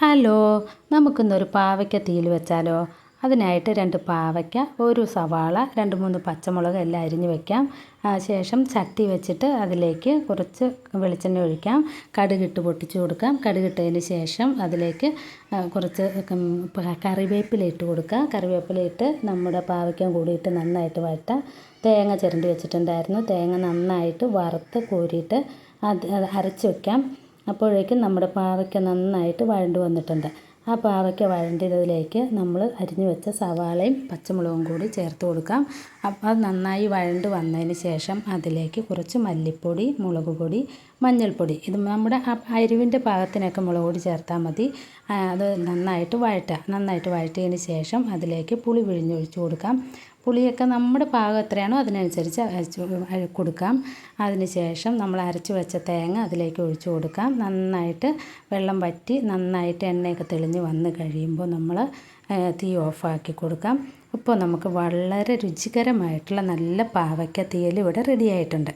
Hello നമുക്കിന്നൊരു പാവയ്ക്ക തീയിൽ വെച്ചാലോ? അതിനായിട്ട് രണ്ട് പാവയ്ക്ക ഒരു സവാള രണ്ട് മൂന്ന് പച്ചമുളക് എല്ലാം അരിഞ്ഞ് വെക്കാം. ശേഷം ചട്ടി വെച്ചിട്ട് അതിലേക്ക് കുറച്ച് വെളിച്ചെണ്ണ ഒഴിക്കാം. കടുകിട്ട് പൊട്ടിച്ചു കൊടുക്കാം. കടുകിട്ടതിന് ശേഷം അതിലേക്ക് കുറച്ച് കറിവേപ്പില ഇട്ട് കൊടുക്കാം. കറിവേപ്പില ഇട്ട് നമ്മുടെ പാവയ്ക്കം കൂടിയിട്ട് നന്നായിട്ട് വരട്ടാം തേങ്ങ ചിരണ്ടി വെച്ചിട്ടുണ്ടായിരുന്നു. തേങ്ങ നന്നായിട്ട് വറുത്ത് കോരിയിട്ട് അത് അരച്ച് വെക്കാം. അപ്പോഴേക്കും നമ്മുടെ പാവയ്ക്ക നന്നായിട്ട് വഴണ്ട് വന്നിട്ടുണ്ട്. ആ പാവയ്ക്ക വഴണ്ടിയതിലേക്ക് നമ്മൾ അരിഞ്ഞു വെച്ച സവാളയും പച്ചമുളകും കൂടി ചേർത്ത് കൊടുക്കാം. അപ്പോൾ അത് നന്നായി വഴണ്ട് വന്നതിന് ശേഷം അതിലേക്ക് കുറച്ച് മല്ലിപ്പൊടി മുളക് പൊടി മഞ്ഞൾപ്പൊടി. ഇത് നമ്മുടെ അരിവിന്റെ പാകത്തിനൊക്കെ മുളക് പൊടി ചേർത്താൽ മതി. അത് നന്നായിട്ട് വഴറ്റുക നന്നായിട്ട് വഴറ്റിയതിന് ശേഷം അതിലേക്ക് പുളി പിഴിഞ്ഞൊഴിച്ച് കൊടുക്കാം. പുളിയൊക്കെ നമ്മുടെ പാകം എത്രയാണോ അതിനനുസരിച്ച് അരച്ച് കൊടുക്കാം. അതിന് ശേഷം നമ്മൾ അരച്ച് വെച്ച തേങ്ങ അതിലേക്ക് ഒഴിച്ചു കൊടുക്കാം. നന്നായിട്ട് വെള്ളം വറ്റി നന്നായിട്ട് എണ്ണയൊക്കെ തെളിഞ്ഞ് വന്ന് കഴിയുമ്പോൾ നമ്മൾ തീ ഓഫാക്കി കൊടുക്കാം. ഇപ്പോൾ നമുക്ക് വളരെ രുചികരമായിട്ടുള്ള നല്ല പാവയ്ക്ക തീയൽ ഇവിടെ റെഡി ആയിട്ടുണ്ട്.